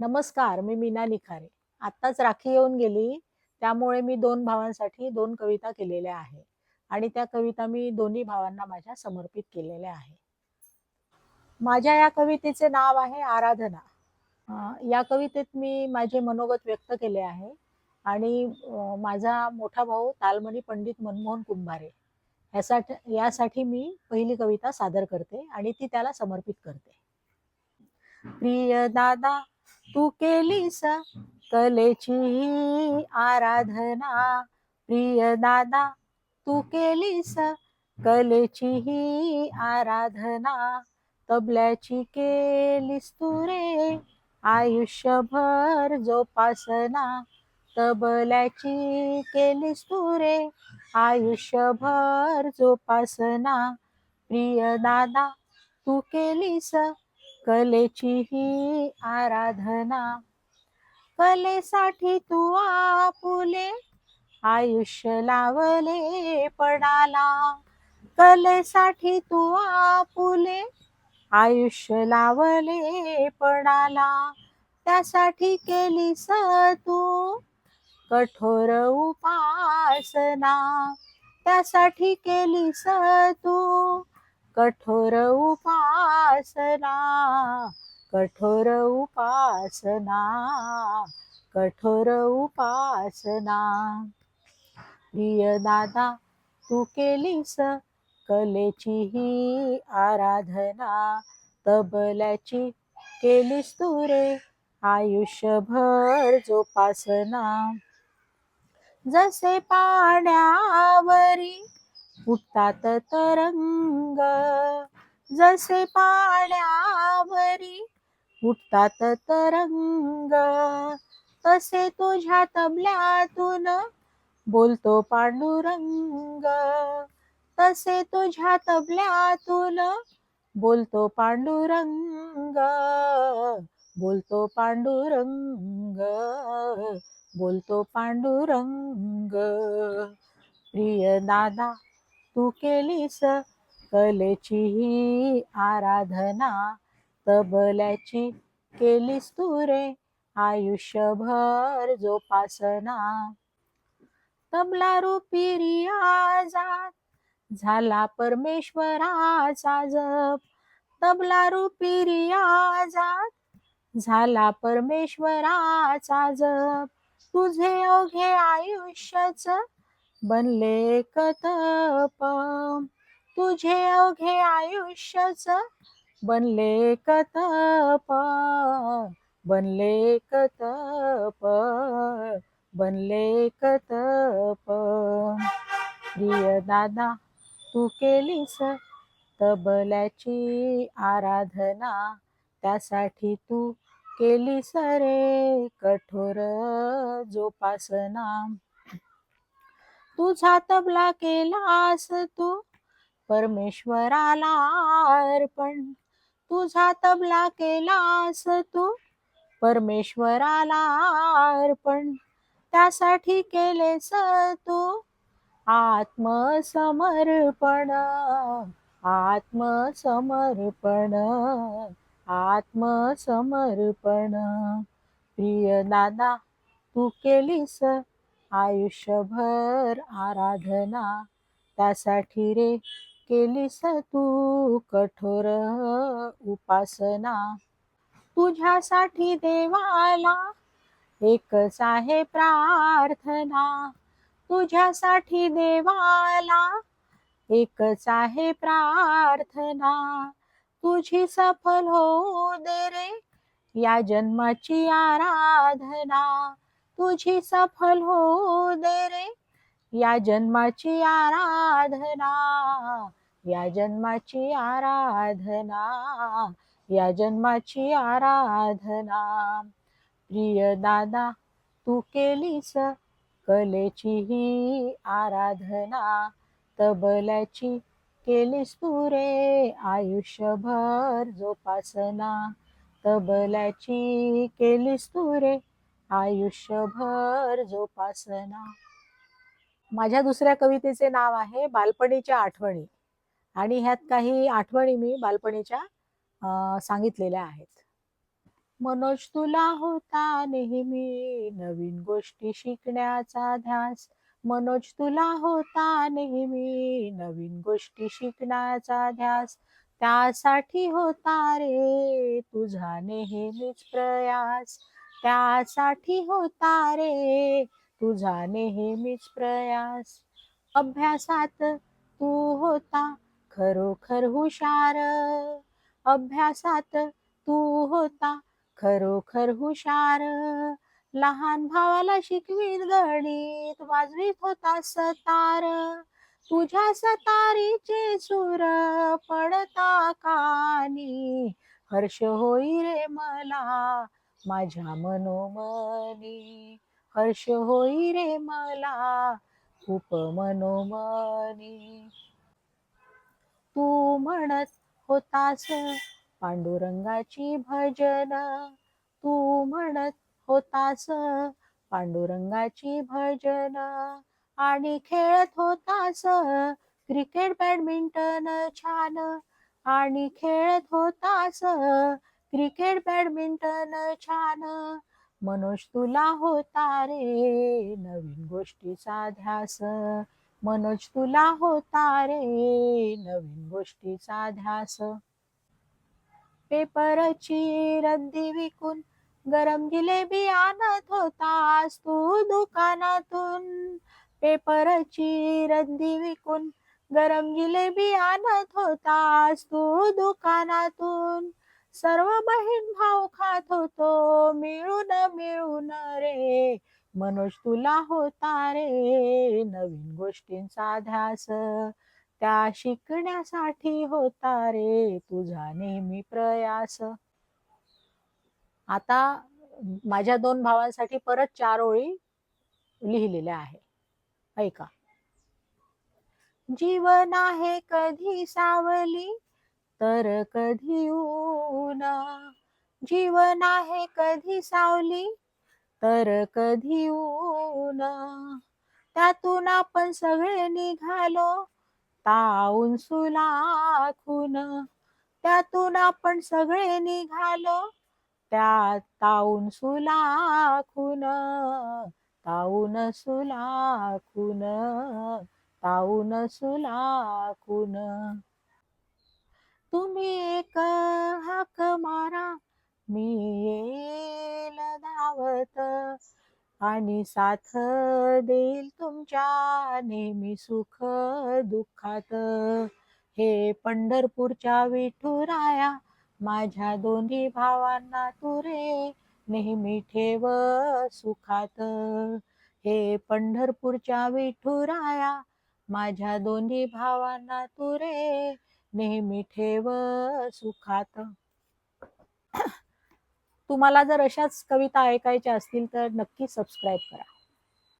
नमस्कार मी मीना निखारे. आत्ताच राखी येऊन गेली त्यामुळे मी दोन भावांसाठी दोन कविता केलेल्या आहे आणि त्या कविता मी दोन्ही भावांना माझ्या समर्पित केलेल्या आहे. माझ्या या कवितेचे नाव आहे आराधना. या कवितेत मी माझे मनोगत व्यक्त केले आहे आणि माझा मोठा भाऊ तालमणी पंडित मनमोहन कुंभारे यासाठी यासाठी मी पहिली कविता सादर करते आणि ती त्याला समर्पित करते. प्रिय दादा तू केलीस कलेची ही आराधना. प्रिय दादा तू केलीस कलेची ही आराधना. तबल्याची केलीस तू रे आयुष्यभर जोपासना. तबल्याची केलीस तू रे आयुष्यभर जोपासना. प्रिय दादा तू केलीस कलेची ही आराधना. कलेसाठी तू आपुले आयुष्य लावले पणाला कलेसाठी तू आपुले आयुष्य लावले पणाला त्यासाठी केलीस तू कठोर उपासना. त्यासाठी केलीस तू कठोर उपासना कठोर उपासना कठोर उपासना. प्रिय दादा तू केलीस कलेची ही आराधना तबल्याची केलीस तू रे आयुष्यभर जोपासना. जसे पाण्यावरी उठतात तरंग. जसे पाण्यावरी उठतात तरंग. तसे तुझ्या तबल्यातून बोलतो पांडुरंग. तसे तुझ्या तबल्यातून बोलतो पांडुरंग. बोलतो पांडुरंग. बोलतो पांडुरंग. प्रिय दादा तू केलीस कलेची ही आराधना तबल्याची केलीस तू रे आयुष्यभर जोपासना. तबला रूपी रियाजात झाला परमेश्वराचा जप. तबला रूपी रियाजात झाला परमेश्वराचा जप. तुझे अवघे आयुष्याचं बनले कतप तुझे अवघे आयुष्यच बनले कतप बनले कतप बनले कतप प्रिय दादा तू केलीस तबल्याची आराधना. त्यासाठी तू केली सरे कठोर जोपासना. तुझा तबला केलास तू. परमेश्वराला अर्पण. तुझा तबला केलास तू. परमेश्वराला अर्पण. त्यासाठी केलेस तू. आत्मसमर्पण. आत्मसमर्पण. आत्मसमर्पण. प्रिय दादा तू केलीस आयुष्यभर आराधना त्यासाठी रे केलीस तू कठोर उपासना. तुझ्यासाठी देवाला एकच आहे प्रार्थना. तुझ्यासाठी देवाला एकच आहे प्रार्थना. तुझी सफल हो दे रे या जन्माची आराधना. तुझी सफल हो दे रे. या जन्माची आराधना या जन्माची आराधना या जन्माची आराधना. प्रिय दादा तू केलीस कलेची ही आराधना तबल्याची केलीस तू रे आयुष्यभर जोपासना तबल्याची केलीस तू रे आयुष्यभर जोपासना. माझ्या दुसऱ्या कवितेचे नाव आहे बालपणीच्या आठवणी. आणि ह्यात काही आठवणी मी बालपणीच्या अं, सांगितलेल्या आहेत. मनोज तुला होता नेहमी नवीन गोष्टी शिकण्याचा ध्यास. मनोज तुला होता नेहमी नवीन गोष्टी शिकण्याचा ध्यास. त्यासाठी होता रे तुझा नेहमीच प्रयास. त्यासाठी होता रे. तुझा नेहमीच प्रयास. अभ्यासात तू होता खरोखर हुशार. अभ्यासात तू होता खरोखर हुशार. लहान भावाला शिकवीत गणित वाजवीत होता सतार. तुझ्या सतारीचे सूर पडता कानी. हर्ष होई रे मला. माझ्या मनोमनी हर्ष होई रे मला खूप मनोमनी. तू म्हणत होतास पांडुरंगाची भजन तू म्हणत होतास पांडुरंगाची भजन. आणि खेळत होतास क्रिकेट बॅडमिंटन छान आणि खेळत होतास क्रिकेट बॅडमिंटन छान. मनोज तुला होता रे नवीन गोष्टीचा ध्यास. मनोज तुला होता रे नवीन गोष्टीचा ध्यास. पेपरची रद्दी विकून गरम जिलेबी आणत होतास तू दुकानातून. पेपरची रद्दी विकून गरम जिलेबी आणत होतास तू दुकानातून. सर्व बहीण भाऊ खात होतो. मिळून मिळून रे. मनोज तुला होता रे. नवीन गोष्टींचा ध्यास त्या शिकण्यासाठी होता रे. तुझा नेहमी प्रयास. आता माझ्या दोन भावांसाठी परत चार ओळी लिहिलेल्या आहे ऐका. जीवन आहे कधी सावली? तर कधी ऊना जीवन आहे कधी सावली? तर कधी ऊना त्यातून आपण सगळे निघालो. ताऊन सुलाखून त्यातून आपण सगळे निघालो. त्या ताऊन सुलाखून ताऊन सुलाखून ताऊन सुलाखून. तुम्ही एक हाक मारा. मी येईल धावत आणि साथ देईल तुमच्या नेहमी सुख दुःखात. हे पंढरपूरच्या विठुराया माझ्या दोन्ही भावांना तुरे नेहमी ठेव सुखात. हे पंढरपूरच्या विठुराया माझ्या दोन्ही भावांना तुरे नेहमी ठेव सुखात. तुम्हाला जर अशाच कविता ऐकायच्या असतील तर नक्की सबस्क्राईब करा.